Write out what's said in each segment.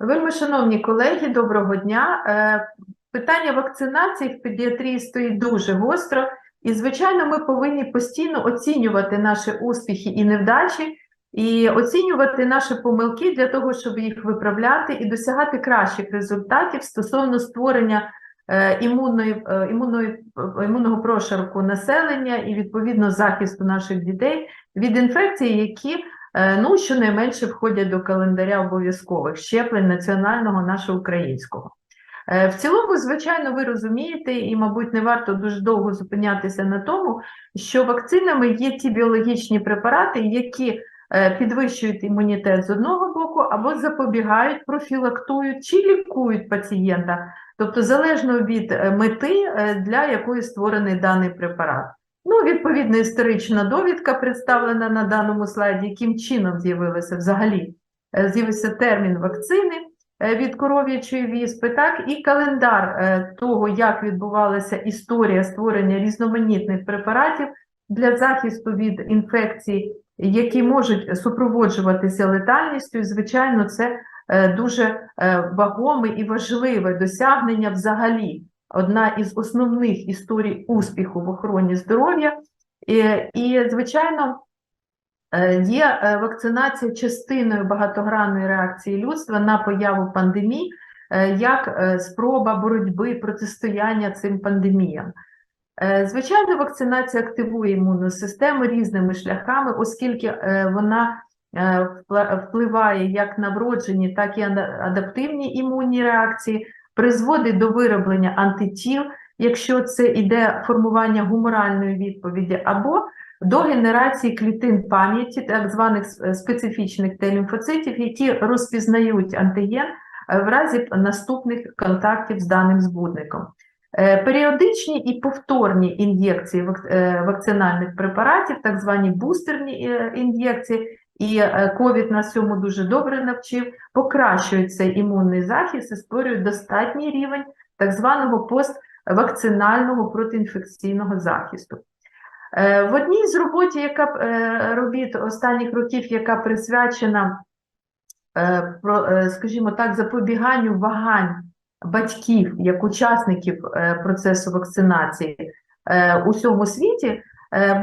Вельми шановні колеги, доброго дня. Е, Питання вакцинації в педіатрії стоїть дуже гостро, і, звичайно, ми повинні постійно оцінювати наші успіхи і невдачі, і оцінювати наші помилки для того, щоб їх виправляти і досягати кращих результатів стосовно створення е, імунної, е, імунної, імунного прошарку населення і відповідно захисту наших дітей від інфекцій, які Ну, щонайменше входять до календаря обов'язкових щеплень національного нашого українського. Е, В цілому, звичайно, ви розумієте, і, мабуть, не варто дуже довго зупинятися на тому, що вакцинами є ті біологічні препарати, які е, підвищують імунітет з одного боку, або запобігають, профілактують чи лікують пацієнта, тобто залежно від е, мети, е, для якої створений даний препарат. Ну, відповідно, історична довідка представлена на даному слайді, яким чином з'явилося взагалі е, з'явився термін вакцини е, від коров'ячої віспи, так і календар е, того, як відбувалася історія створення різноманітних препаратів для захисту від інфекцій, які можуть супроводжуватися летальністю. Звичайно, це дуже вагоме і важливе досягнення взагалі одна із основних історій успіху в охороні здоров'я. І, і звичайно, е, є е, вакцинація частиною багатогранної реакції людства на появу пандемій, е, як спроба боротьби протистояння цим пандеміям. Звичайно, вакцинація активує імунну систему різними шляхами, оскільки вона впливає як на вроджені, так і на адаптивні імунні реакції, призводить до вироблення антитіл, якщо це іде формування гуморальної відповіді, або до генерації клітин пам'яті, так званих специфічних Т-лімфоцитів, які розпізнають антиген е, в разі наступних контактів з даним збудником. Е, Періодичні і повторні ін'єкції е, вакцинальних препаратів, так звані бустерні ін'єкції, і е, ковід нас цьому дуже добре навчив, покращують цей імунний захист і створюють достатній рівень так званого поствакцинального протиінфекційного захисту. Е, В одній з робот, яка е, робіт останніх років, яка присвячена, скажімо так, запобіганню вагань батьків як учасників процесу вакцинації у всьому світі,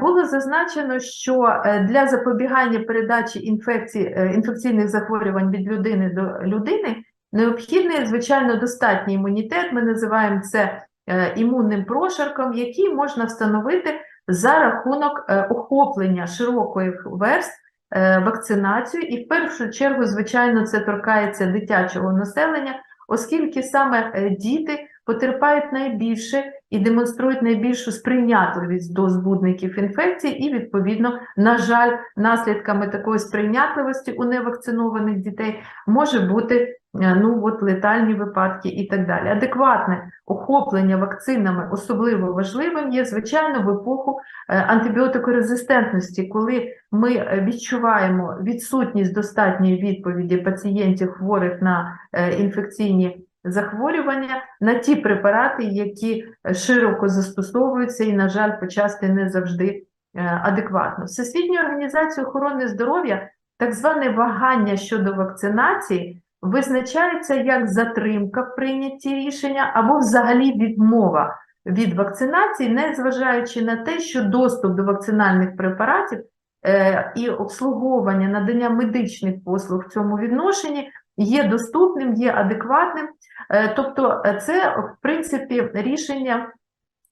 було зазначено, що е, для запобігання передачі інфекцій, е, інфекційних захворювань від людини до людини необхідний, звичайно, достатній імунітет. Ми називаємо це е, імунним прошарком, який можна встановити за рахунок е, охоплення широких верст е, вакцинацією, і в першу чергу, звичайно, це торкається дитячого населення, оскільки саме е, діти потерпають найбільше і демонструють найбільшу сприйнятливість до збудників інфекцій, і, відповідно, на жаль, наслідками такої сприйнятливості у невакцинованих дітей може бути е, ну, от, летальні випадки і так далі. Адекватне охоплення вакцинами особливо важливим є, звичайно, в епоху е, антибіотикорезистентності, коли ми е, відчуваємо відсутність достатньої відповіді пацієнтів хворих на інфекційні захворювання на ті препарати, які е, широко застосовуються і, на жаль, почасти не завжди е, адекватно. Всесвітньою організацією охорони здоров'я так зване вагання щодо вакцинації визначається як затримка в прийнятті рішення або взагалі відмова від вакцинації, незважаючи на те, що доступ до вакцинальних препаратів е, і обслуговування надання медичних послуг в цьому відношенні є доступним, є адекватним. Е, Тобто, е, це в принципі рішення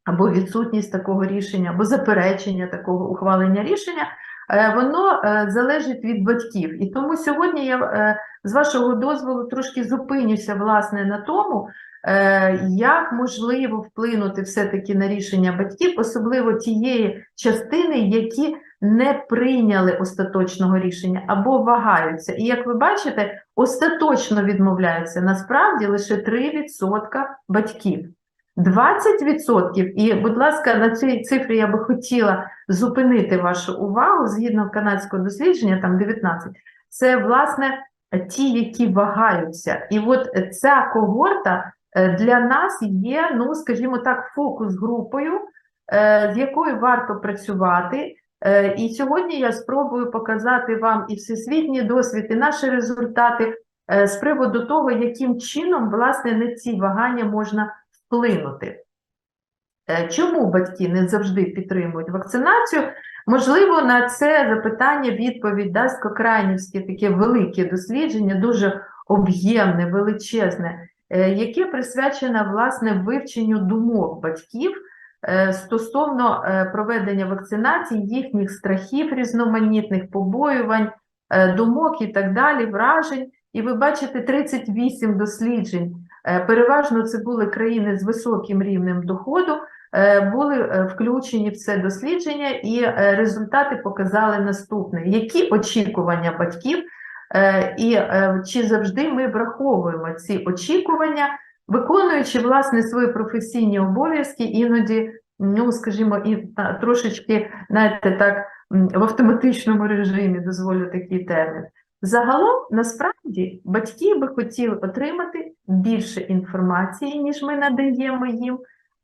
або відсутність такого рішення, або заперечення такого ухвалення рішення, е, воно залежить від батьків. І тому сьогодні я з вашого дозволу трошки зупинюся власне на тому, як можливо вплинути все-таки на рішення батьків, особливо тієї частини, які не прийняли остаточного рішення або вагаються. І як ви бачите, остаточно відмовляються насправді лише 3% батьків. 20%, і, будь ласка, на цій цифрі я би хотіла зупинити вашу увагу згідно канадського дослідження, там 19, це, власне, ті, які вагаються. І от ця когорта е, для нас є, ну, скажімо так, фокус-групою, е, з якою варто працювати. Е, І сьогодні я спробую показати вам і всесвітній досвід, і наші результати, е, з приводу того, яким чином, власне, на ці вагання можна вплинути. Е, Чому батьки не завжди підтримують вакцинацію? Можливо, на це запитання відповідь дасть Кокранівське таке велике дослідження, дуже об'ємне, величезне, яке присвячено власне вивченню думок батьків стосовно е, проведення вакцинації, їхніх страхів різноманітних, побоювань, е, думок і так далі, вражень. І ви бачите 38 досліджень. Е, Переважно це були країни з високим рівнем доходу, е, були е, включені в це дослідження, і е, результати показали наступне: які очікування батьків, е, і е, чи завжди ми враховуємо ці очікування, виконуючи власне свої професійні обов'язки, іноді, ну скажімо, і трошечки, знаєте, так в автоматичному режимі дозволю такий термін. Загалом, насправді, батьки би хотіли отримати більше інформації, ніж ми надаємо їм.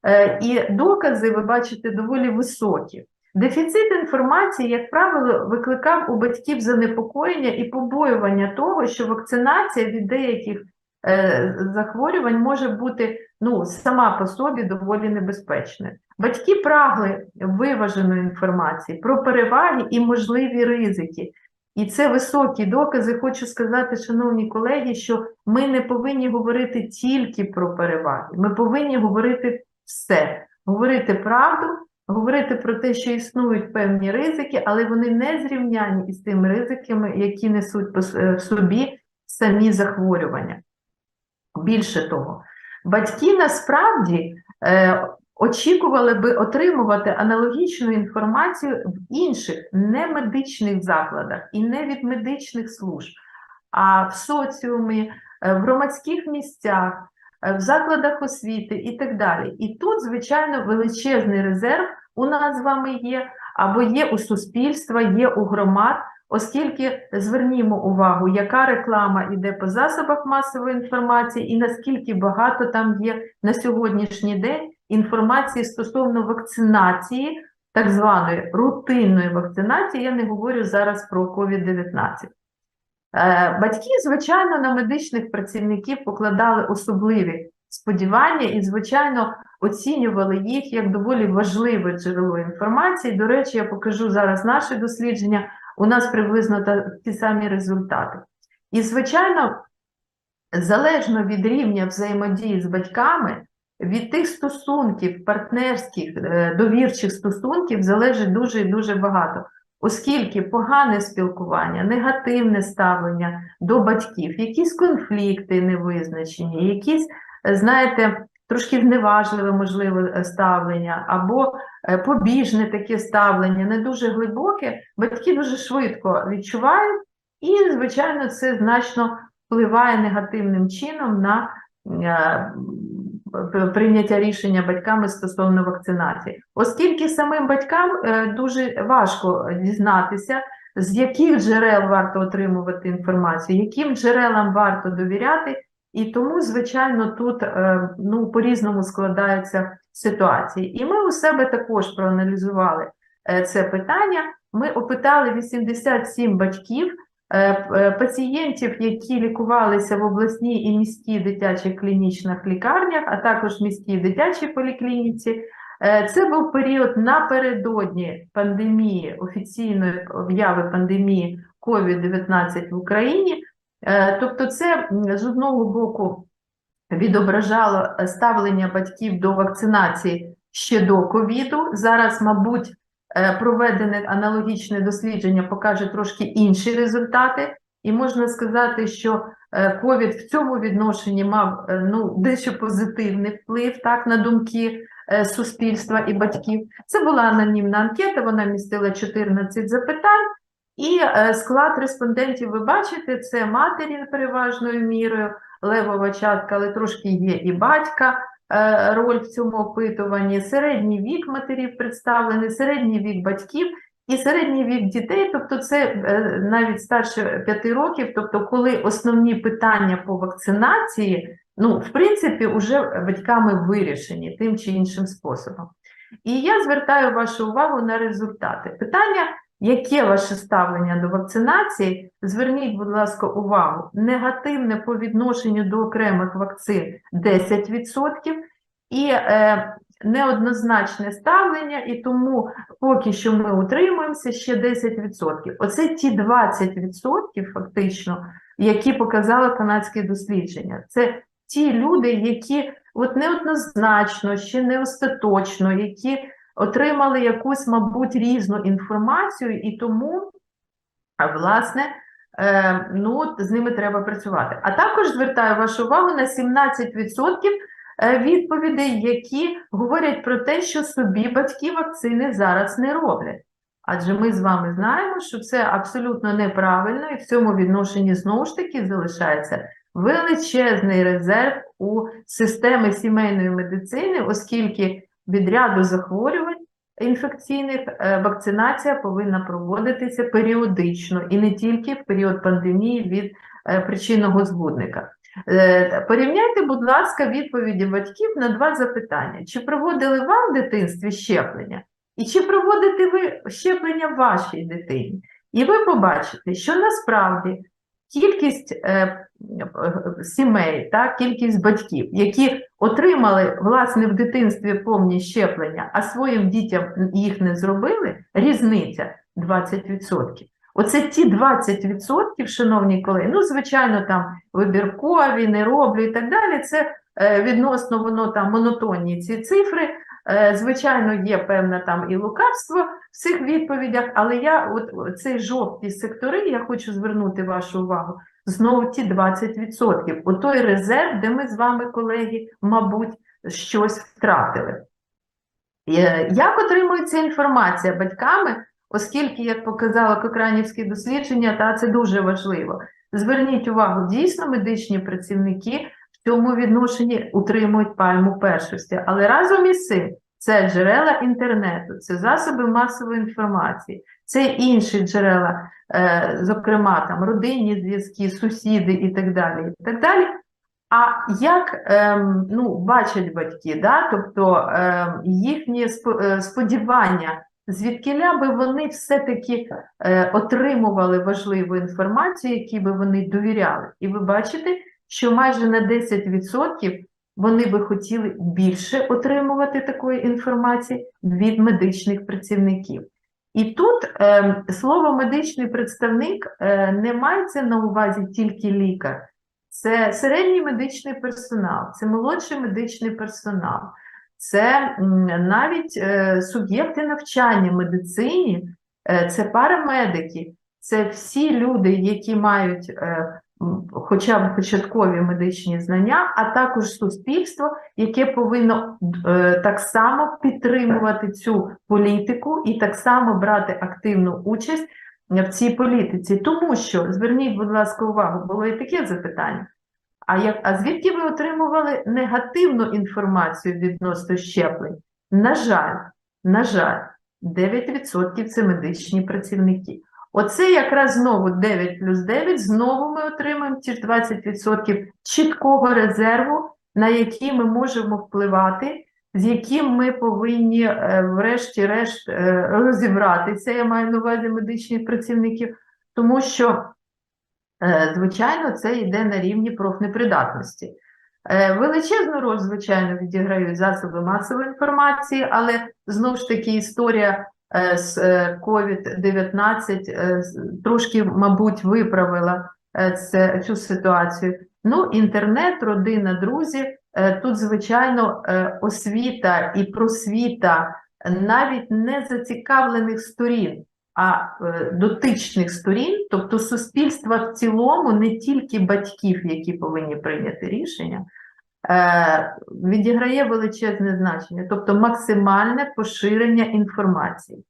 Е, І докази, ви бачите, доволі високі. Дефіцит інформації, як правило, викликав у батьків занепокоєння і побоювання того, що вакцинація від деяких захворювань може бути ну, сама по собі доволі небезпечною. Батьки прагли виваженої інформації про переваги і можливі ризики. І це високі докази. Хочу сказати, шановні колеги, що ми не повинні говорити тільки про переваги. Ми повинні говорити все, говорити правду, говорити про те, що існують певні ризики, але вони не зрівняні із тими ризиками, які несуть е, в собі самі захворювання. Більше того, батьки насправді е, очікували би отримувати аналогічну інформацію в інших немедичних закладах і не від медичних служб, а в соціумі, е, в громадських місцях, е, в закладах освіти і так далі. І тут, звичайно, величезний резерв у нас з вами є, або є у суспільства, є у громад, оскільки звернімо увагу, яка реклама йде по засобах масової інформації, і наскільки багато там є на сьогоднішній день інформації стосовно вакцинації, так званої рутинної вакцинації, я не говорю зараз про COVID-19. Е, Батьки, звичайно, на медичних працівників покладали особливі сподівання і, звичайно, оцінювали їх як доволі важливе джерело інформації. До речі, я покажу зараз наше дослідження. У нас приблизно ті самі результати. І, звичайно, залежно від рівня взаємодії з батьками, від тих стосунків, партнерських, е, довірчих стосунків залежить дуже і дуже багато. Оскільки погане спілкування, негативне ставлення до батьків, якісь конфлікти невизначені, якісь, е, знаєте, трошки зневажливе, можливо, ставлення, або е, побіжне таке ставлення, не дуже глибоке, батьки дуже швидко відчувають, і, звичайно, це значно впливає негативним чином на е, прийняття рішення батьками стосовно вакцинації. Оскільки самим батькам е, дуже важко дізнатися, з яких джерел варто отримувати інформацію, яким джерелам варто довіряти, і тому, звичайно, тут е, ну, по-різному складаються ситуації. І ми у себе також проаналізували е, це питання. Ми опитали 87 батьків, е, пацієнтів, які лікувалися в обласній і міській дитячих клінічних лікарнях, а також міській дитячій поліклініці. Це був період напередодні пандемії, офіційної обяви пандемії COVID-19 в Україні. Е, Тобто, це з одного боку відображало е, ставлення батьків до вакцинації ще до ковіду. Зараз, мабуть, е, проведене аналогічне дослідження покаже трошки інші результати, і можна сказати, що ковід в цьому відношенні мав ну, дещо позитивний вплив так, на думки суспільства і батьків. Це була анонімна анкета, вона містила 14 запитань. І е, склад респондентів ви бачите, це матері переважною мірою, левова частка, але трошки є і батька е, роль в цьому опитуванні, середній вік матерів представлений, середній вік батьків і середній вік дітей, тобто це е, навіть старше 5 років, тобто коли основні питання по вакцинації, ну, в принципі, вже батьками вирішені тим чи іншим способом. І я звертаю вашу увагу на результати. Питання Яке ваше ставлення до вакцинації? Зверніть, будь ласка, увагу. Негативне по відношенню до окремих вакцин 10% і е, неоднозначне ставлення, і тому поки що ми утримуємося ще 10%. Оце ті 20% фактично, які показали канадське дослідження. Це ті люди, які от неоднозначно, ще не остаточно, які отримали якусь, мабуть, різну інформацію, і тому, власне, е, ну, з ними треба працювати. А також звертаю вашу увагу на 17% е, відповідей, які говорять про те, що собі батьки вакцини зараз не роблять. Адже ми з вами знаємо, що це абсолютно неправильно, і в цьому відношенні знову ж таки залишається величезний резерв у системи сімейної медицини, оскільки від ряду захворювань інфекційних е, вакцинація повинна проводитися періодично і не тільки в період пандемії від е, причинного збудника. Е, Порівняйте, будь ласка, відповіді батьків на два запитання: чи проводили вам в дитинстві щеплення, і чи проводите ви щеплення вашій дитині? І ви побачите, що насправді кількість е, е, сімей, так, кількість батьків, які отримали власне в дитинстві повні щеплення, а своїм дітям їх не зробили, різниця 20%. Оце ті 20%, шановні колеги, ну, звичайно, там вибіркові, не роблю і так далі. Це е, відносно воно там монотонні ці цифри. Е, Звичайно, є певне там і лукавство в цих відповідях, але я от цей жовті сектори, я хочу звернути вашу увагу, знову ті 20%. У той резерв, де ми з вами, колеги, мабуть, щось втратили. Е, Як отримується інформація батьками, оскільки, як показало Кокранівське дослідження, та це дуже важливо. Зверніть увагу, дійсно медичні працівники цьому відношенні утримують пальму першості. Але разом із цим це джерела інтернету, це засоби масової інформації, це інші джерела, е, зокрема там родинні зв'язки, сусіди і так далі. І так далі. А як ем, ну, бачать батьки, да? тобто ем, їхні е, сподівання, звідкиля би вони все-таки е, отримували важливу інформацію, якій би вони довіряли. І ви бачите, що майже на 10% вони би хотіли більше отримувати такої інформації від медичних працівників. І тут е, слово медичний представник е, не мається на увазі тільки лікар. Це середній медичний персонал, це молодший медичний персонал, це м, навіть е, суб'єкти навчання медицині, е, це парамедики, це всі люди, які мають е, хоча б початкові медичні знання, а також суспільство, яке повинно е, так само підтримувати цю політику і так само брати активну участь в цій політиці. Тому що, зверніть, будь ласка, увагу, було і таке запитання. А, як, а звідки ви отримували негативну інформацію відносно щеплень? На жаль, на жаль, 9% це медичні працівники. Оце якраз знову 9 плюс 9, знову ми отримаємо ті ж 20% чіткого резерву, на який ми можемо впливати, з яким ми повинні, е, врешті-решт, е, розібратися, я маю на увазі медичних працівників, тому що, е, звичайно, це йде на рівні профнепридатності. Величезну роль, звичайно, відіграють засоби масової інформації, але знову ж таки історія з е, COVID-19 е, трошки, мабуть, виправила е, цю ситуацію. Ну, інтернет, родина, друзі. Е, Тут, звичайно, е, освіта і просвіта навіть не зацікавлених сторін, а е, дотичних сторін, тобто суспільства в цілому, не тільки батьків, які повинні прийняти рішення, е, відіграє величезне значення, тобто максимальне поширення інформації.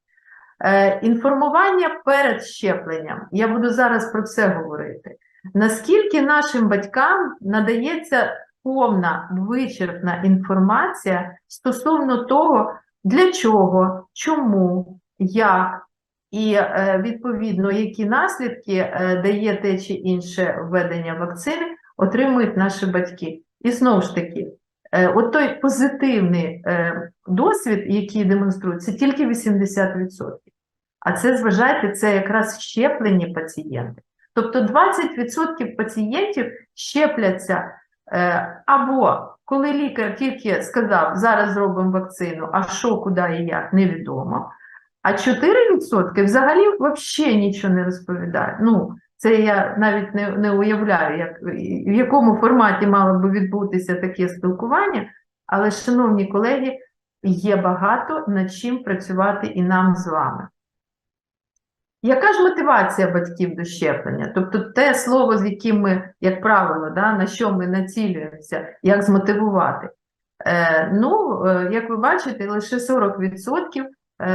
Е, Інформування перед щепленням, я буду зараз про це говорити. Наскільки нашим батькам надається повна вичерпна інформація стосовно того, для чого, чому, як, і е, відповідно, які наслідки е, дає те чи інше введення вакцини, отримують наші батьки. І знову ж таки, е, от той позитивний е, досвід, який демонструється, тільки 80%. А це, зважайте, це якраз щеплені пацієнти. Тобто 20% пацієнтів щепляться е, або коли лікар тільки сказав, зараз зробимо вакцину, а що, куди і як, невідомо. А 4% взагалі взагалі нічого не розповідають. Ну, це я навіть не, не уявляю, як, в якому форматі мало би відбутися таке спілкування. Але, шановні колеги, є багато над чим працювати і нам з вами. Яка ж мотивація батьків до щеплення? Тобто те слово, з яким ми, як правило, да, на що ми націлюємося, як змотивувати? Е, ну, е, як ви бачите, лише 40% е,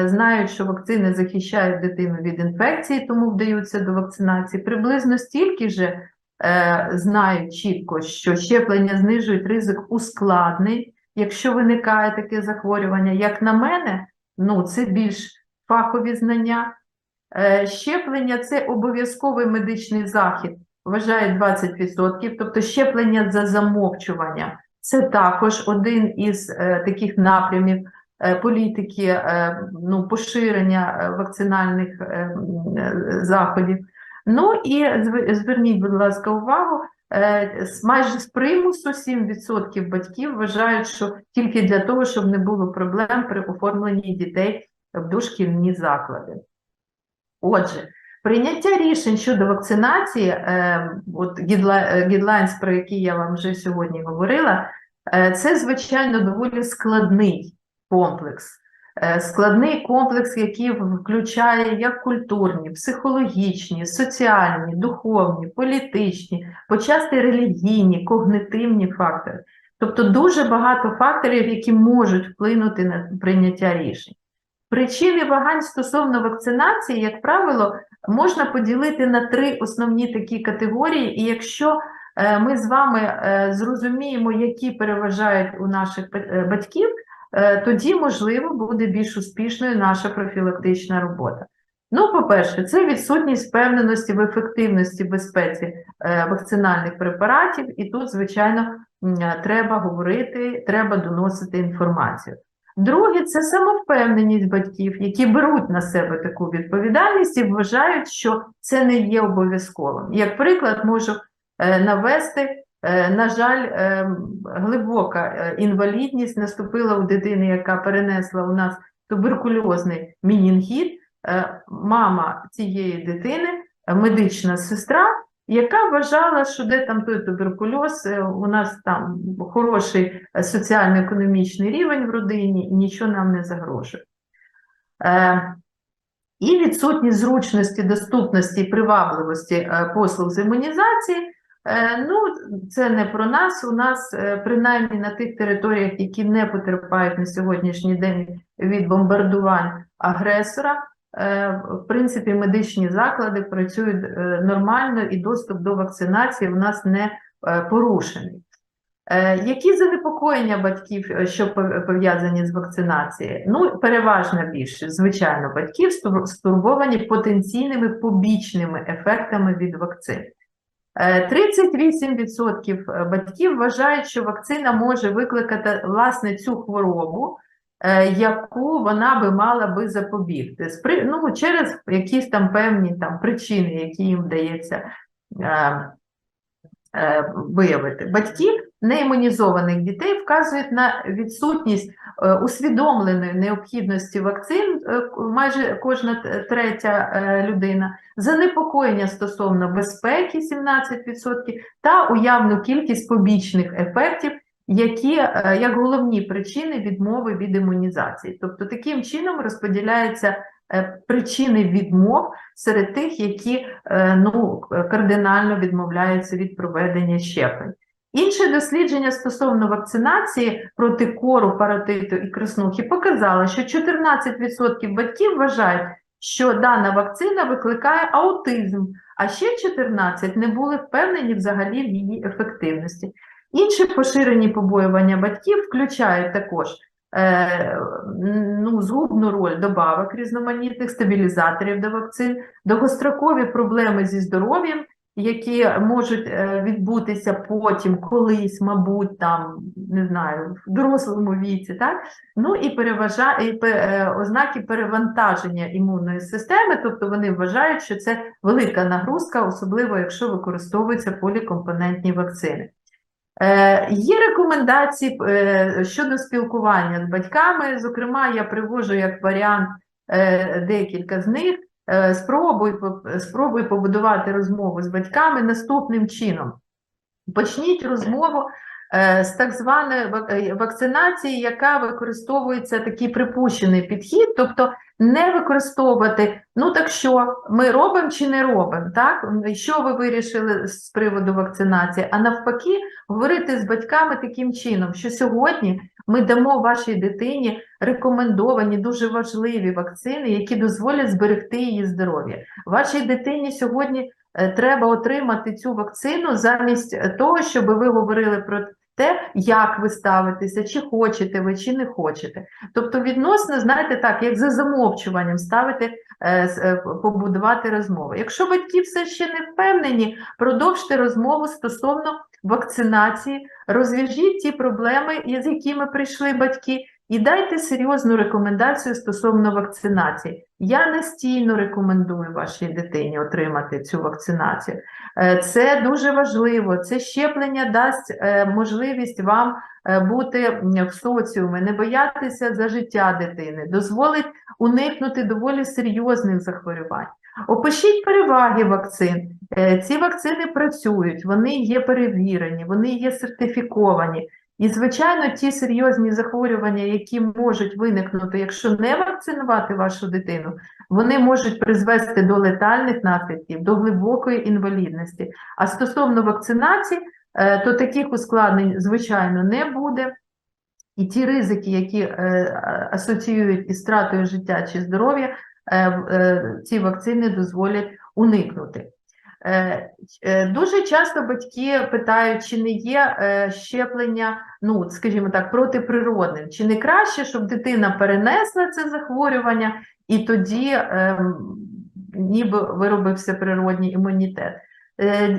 знають, що вакцини захищають дитину від інфекції, тому вдаються до вакцинації. Приблизно стільки ж е, знають чітко, що щеплення знижують ризик ускладнень, якщо виникає таке захворювання. Як на мене, ну, це більш фахові знання. Е, Щеплення це обов'язковий медичний захід, вважає 20%, тобто щеплення за замовчуванням. Це також один із е, таких напрямів е, політики е, ну, поширення е, вакцинальних е, е, заходів. Ну і зверніть, будь ласка, увагу, е, майже з примусу 7% батьків вважають, що тільки для того, щоб не було проблем при оформленні дітей в дошкільні заклади. Отже, прийняття рішень щодо вакцинації, е, от гідлайнс, про які я вам вже сьогодні говорила, е, це, звичайно, доволі складний комплекс. Е, Складний комплекс, який включає як культурні, психологічні, соціальні, духовні, політичні, почасти релігійні, когнитивні фактори. Тобто дуже багато факторів, які можуть вплинути на прийняття рішень. Причини вагань стосовно вакцинації, як правило, можна поділити на три основні такі категорії, і якщо е, ми з вами е, зрозуміємо, які переважають у наших батьків, тоді, можливо, буде більш успішною наша профілактична робота. Ну, по-перше, це відсутність впевненості в ефективності безпеці е, вакцинальних препаратів, і тут, звичайно, е, треба говорити, треба доносити інформацію. Друге, це самовпевненість батьків, які беруть на себе таку відповідальність і вважають, що це не є обов'язковим. Як приклад, можу е, навести, е, на жаль, е, глибока е, інвалідність наступила у дитини, яка перенесла у нас туберкульозний мінінгіт. Е, Мама цієї дитини, е, медична сестра, яка вважала, що де там той туберкульоз, е, у нас там хороший е, соціально-економічний рівень в родині, і нічого нам не загрожує. Е, І відсутність зручності, доступності і привабливості е, послуг з імунізації, е, ну, це не про нас. У нас, е, принаймні на тих територіях, які не потерпають на сьогоднішній день від бомбардувань агресора, е, в принципі, медичні заклади працюють е, нормально і доступ до вакцинації у нас не е, порушений. Е, Які занепокоєння батьків, е, що пов- пов'язані з вакцинацією? Ну, переважна більшість, звичайно, батьків стур- стурбовані потенційними побічними ефектами від вакцин. Е, 38% батьків вважають, що вакцина може викликати власне цю хворобу, е, яку вона би мала би запобігти, ну, через якісь там певні там, причини, які їм вдається е, е, виявити. Батьки неімунізованих дітей вказують на відсутність е, усвідомленої необхідності вакцин, е, майже кожна третя е, людина, занепокоєння стосовно безпеки 17% та уявну кількість побічних ефектів, які е, як головні причини відмови від імунізації. Тобто таким чином розподіляються е, причини відмов серед тих, які е, ну, кардинально відмовляються від проведення щеплень. Інше дослідження стосовно вакцинації проти кору, паротиту і краснухи показало, що 14% батьків вважають, що дана вакцина викликає аутизм, а ще 14% не були впевнені взагалі в її ефективності. Інші поширені побоювання батьків включають також е, ну, згубну роль добавок різноманітних стабілізаторів до вакцин, довгострокові проблеми зі здоров'ям які можуть е, відбутися потім, колись, мабуть, там, не знаю, в дорослому віці, так? Ну і переважа... і е, ознаки перевантаження імунної системи, тобто вони вважають, що це велика нагрузка, особливо якщо використовуються полікомпонентні вакцини. Е, Є рекомендації е, щодо спілкування з батьками. Зокрема, я привожу як варіант е, декілька з них. Спробуй, спробуй побудувати розмову з батьками наступним чином. Почніть розмову з так званої вакцинації, яка використовується такий припущений підхід, тобто не використовувати, ну так що, ми робимо чи не робимо, так? Що ви вирішили з приводу вакцинації? А навпаки, говорити з батьками таким чином, що сьогодні ми дамо вашій дитині рекомендовані дуже важливі вакцини, які дозволять зберегти її здоров'я. Вашій дитині сьогодні е, треба отримати цю вакцину замість е, того, щоб ви говорили про те, як ви ставитеся, чи хочете ви, чи не хочете. Тобто відносно, знаєте, так, як за замовчуванням ставити, е, е, побудувати розмову. Якщо батьки все ще не впевнені, продовжте розмову стосовно вакцинації, розв'яжіть ті проблеми, з якими прийшли батьки, і дайте серйозну рекомендацію стосовно вакцинації. Я настійно рекомендую вашій дитині отримати цю вакцинацію. Е, Це дуже важливо. Це щеплення дасть е, можливість вам е, бути в соціумі, не боятися за життя дитини, дозволить уникнути доволі серйозних захворювань. Опишіть переваги вакцин. Ці вакцини працюють, вони є перевірені, вони є сертифіковані. І, звичайно, ті серйозні захворювання, які можуть виникнути, якщо не вакцинувати вашу дитину, вони можуть призвести до летальних наслідків, до глибокої інвалідності. А стосовно вакцинації, е, то таких ускладнень, звичайно, не буде. І ті ризики, які е, асоціюють із стратою життя чи здоров'я, е, ці вакцини дозволять уникнути. Е, е, Дуже часто батьки питають, чи не є е, щеплення, ну, скажімо так, протиприродним, чи не краще, щоб дитина перенесла це захворювання, і тоді ем, ніби виробився природній імунітет.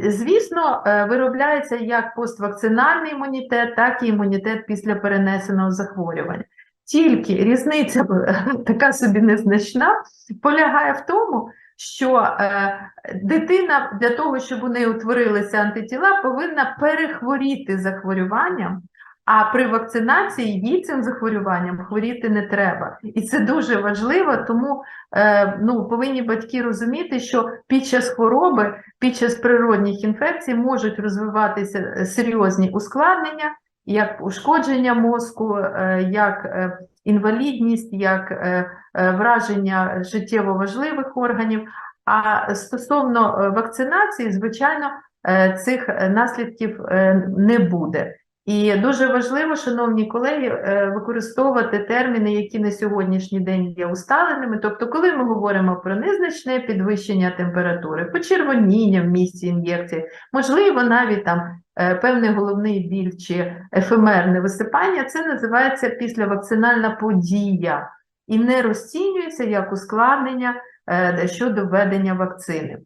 Звісно, виробляється як поствакцинальний імунітет, так і імунітет після перенесеного захворювання. Тільки різниця така собі незначна, полягає в тому, що е, дитина для того, щоб у неї утворилися антитіла, повинна перехворіти захворюванням, а при вакцинації їй цим захворюванням хворіти не треба. І це дуже важливо, тому е, ну, повинні батьки розуміти, що під час хвороби, під час природних інфекцій можуть розвиватися е, серйозні ускладнення, як ушкодження мозку, е, як е, інвалідність, як е, е, враження життєво важливих органів. А стосовно е, вакцинації, звичайно, цих наслідків не буде. І дуже важливо, шановні колеги, е, використовувати терміни, які на сьогоднішній день є усталеними. Тобто, коли ми говоримо про незначне підвищення температури, почервоніння в місці ін'єкції, можливо, навіть там е, певний головний біль чи ефемерне висипання, це називається післявакцинальна подія і не розцінюється як ускладнення е, щодо введення вакцини.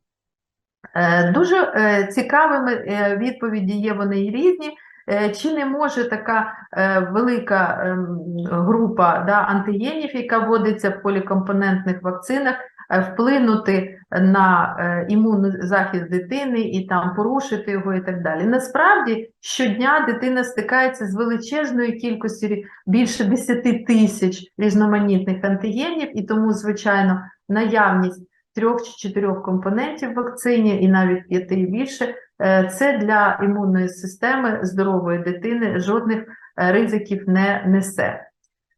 Дуже цікавими відповіді є вони і різні. Е, Чи не може така е, велика ем, група да, антигенів, яка вводиться в полікомпонентних вакцинах, е, вплинути на імунний захист дитини і там порушити його і так далі? Насправді щодня дитина стикається з величезною кількістю більше 10 тисяч різноманітних антигенів, і тому, звичайно, наявність трьох чи чотирьох компонентів в вакцині, і навіть п'яти і більше, це для імунної системи здорової дитини жодних е, ризиків не несе.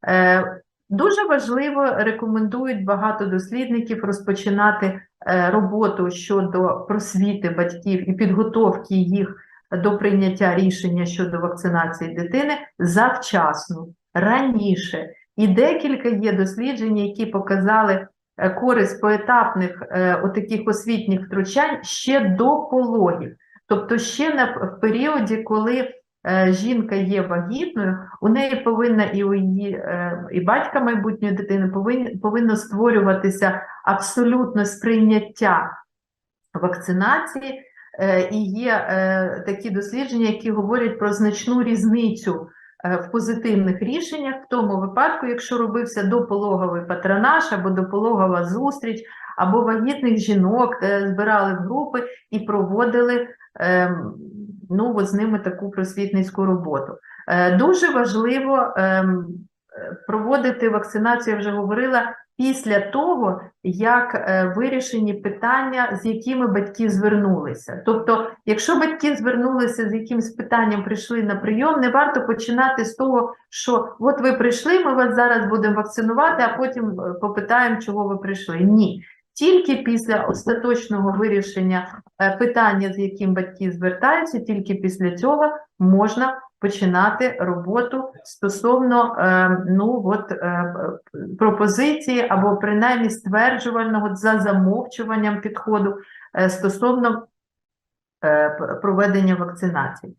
Е, Дуже важливо, рекомендують багато дослідників розпочинати е, роботу щодо просвіти батьків і підготовки їх до прийняття рішення щодо вакцинації дитини завчасно, раніше. І декілька є досліджень, які показали е, користь поетапних е, отаких освітніх втручань ще до пологів. Тобто ще на, в періоді, коли е, жінка є вагітною, у неї повинна і у її е, і батька майбутньої дитини повинні, повинно створюватися абсолютно сприйняття вакцинації, Е, І є такі дослідження, які говорять про значну різницю в позитивних рішеннях. В тому випадку, якщо робився допологовий патронаж або допологова зустріч, або вагітних жінок збирали в групи і проводили ну, от з ними таку просвітницьку роботу. Е, Дуже важливо ем, проводити вакцинацію, я вже говорила, після того, як е, вирішені питання, з якими батьки звернулися. Тобто, якщо батьки звернулися з якимось питанням, прийшли на прийом, не варто починати з того, що от ви прийшли, ми вас зараз будемо вакцинувати, а потім е, попитаємо, чого ви прийшли. Ні. Тільки після остаточного вирішення е, питання, з яким батьки звертаються, тільки після цього можна починати роботу стосовно е, ну, от, е, пропозиції або принаймні стверджувального за замовчуванням підходу стосовно проведення вакцинації.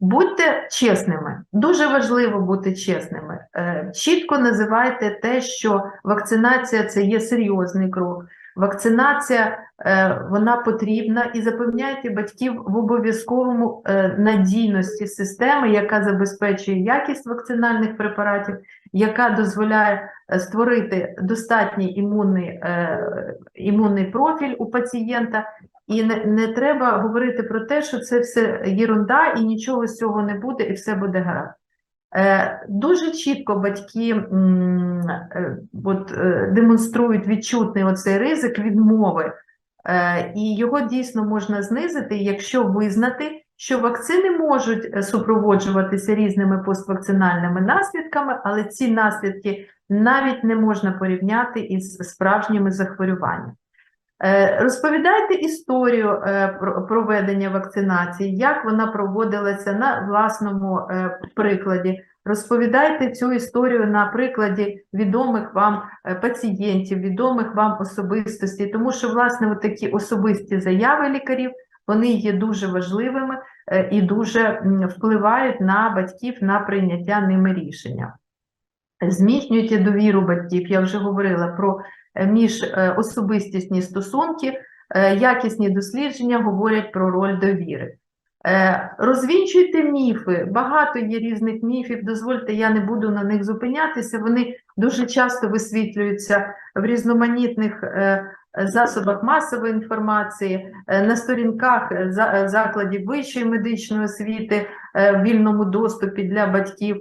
Будьте чесними, дуже важливо бути чесними. Е, Чітко називайте те, що вакцинація це є серйозний крок. Вакцинація е, вона потрібна і запевняйте батьків в обов'язковому е, надійності системи, яка забезпечує якість вакцинальних препаратів, яка дозволяє створити достатній імунний, імунний профіль у пацієнта. І не, не треба говорити про те, що це все єрунда і нічого з цього не буде, і все буде гаразд. Е, дуже чітко батьки м, е, от, е, демонструють відчутний оцей ризик відмови, е, і його дійсно можна знизити, якщо визнати, що вакцини можуть супроводжуватися різними поствакцинальними наслідками, але ці наслідки навіть не можна порівняти із справжніми захворюваннями. Е, Розповідайте історію е, про- проведення вакцинації, як вона проводилася на власному е, прикладі. Розповідайте цю історію на прикладі відомих вам пацієнтів, відомих вам особистостей, тому що, власне, такі особисті заяви лікарів вони є дуже важливими і дуже впливають на батьків на прийняття ними рішення. Зміцнюйте довіру батьків. Я вже говорила про е, міжособистісні стосунки, е, якісні дослідження говорять про роль довіри. Е, Розвінчуйте міфи. Багато є різних міфів. Дозвольте, я не буду на них зупинятися. Вони дуже часто висвітлюються в різноманітних засобах масової інформації, на сторінках за- закладів вищої медичної освіти в вільному доступі для батьків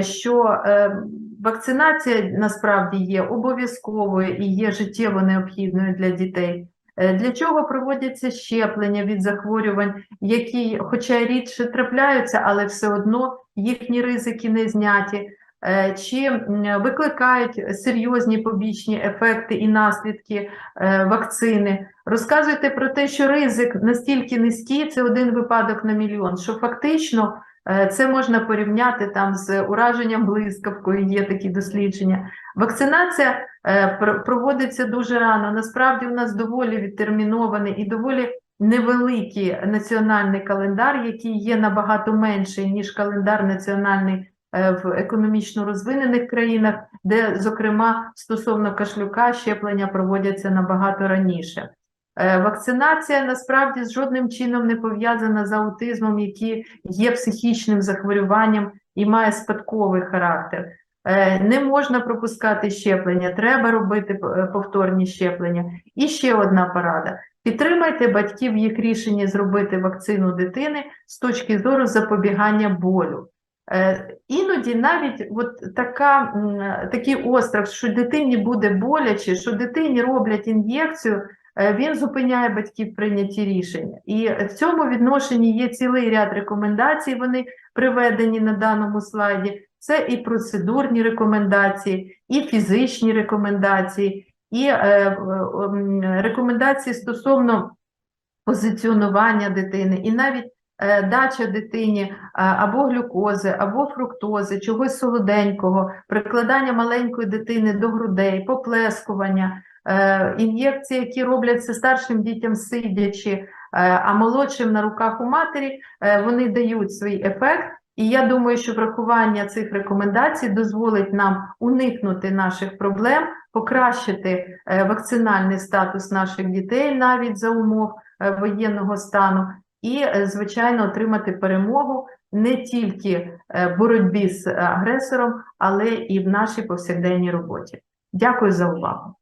що е, вакцинація насправді є обов'язковою і є життєво необхідною для дітей. Е, Для чого проводяться щеплення від захворювань, які, хоча й рідше трапляються, але все одно їхні ризики не зняті, Е, чи викликають серйозні побічні ефекти і наслідки е, вакцини. Розказуйте про те, що ризик настільки низький, це один випадок на мільйон, що фактично Е, Це можна порівняти там з ураженням блискавкою, є такі дослідження. Вакцинація е, проводиться дуже рано. Насправді, у нас доволі відтермінований і доволі невеликий національний календар, який є набагато менший, ніж календар національний е, в економічно розвинених країнах, де, зокрема, стосовно кашлюка щеплення проводяться набагато раніше. Е, Вакцинація насправді з жодним чином не пов'язана з аутизмом, який є психічним захворюванням і має спадковий характер. Е, Не можна пропускати щеплення, треба робити е, повторні щеплення. І ще одна порада. Підтримайте батьків їх рішенні зробити вакцину дитини з точки зору запобігання болю. Іноді навіть от така, такий острах, що дитині буде боляче, що дитині роблять ін'єкцію, він зупиняє батьків в прийнятті рішення. І в цьому відношенні є цілий ряд рекомендацій, вони приведені на даному слайді. Це і процедурні рекомендації, і фізичні рекомендації, і е, е, рекомендації стосовно позиціонування дитини, і навіть е, дача дитині або глюкози, або фруктози, чогось солоденького, прикладання маленької дитини до грудей, поплескування, е, ін'єкції, які робляться старшим дітям сидячи, е, а молодшим на руках у матері, е, вони дають свій ефект. І я думаю, що врахування цих рекомендацій дозволить нам уникнути наших проблем покращити е, вакцинальний статус наших дітей навіть за умов е, воєнного стану, і, е, звичайно, отримати перемогу не тільки е, в боротьбі з агресором, але і в нашій повсякденній роботі. Дякую за увагу.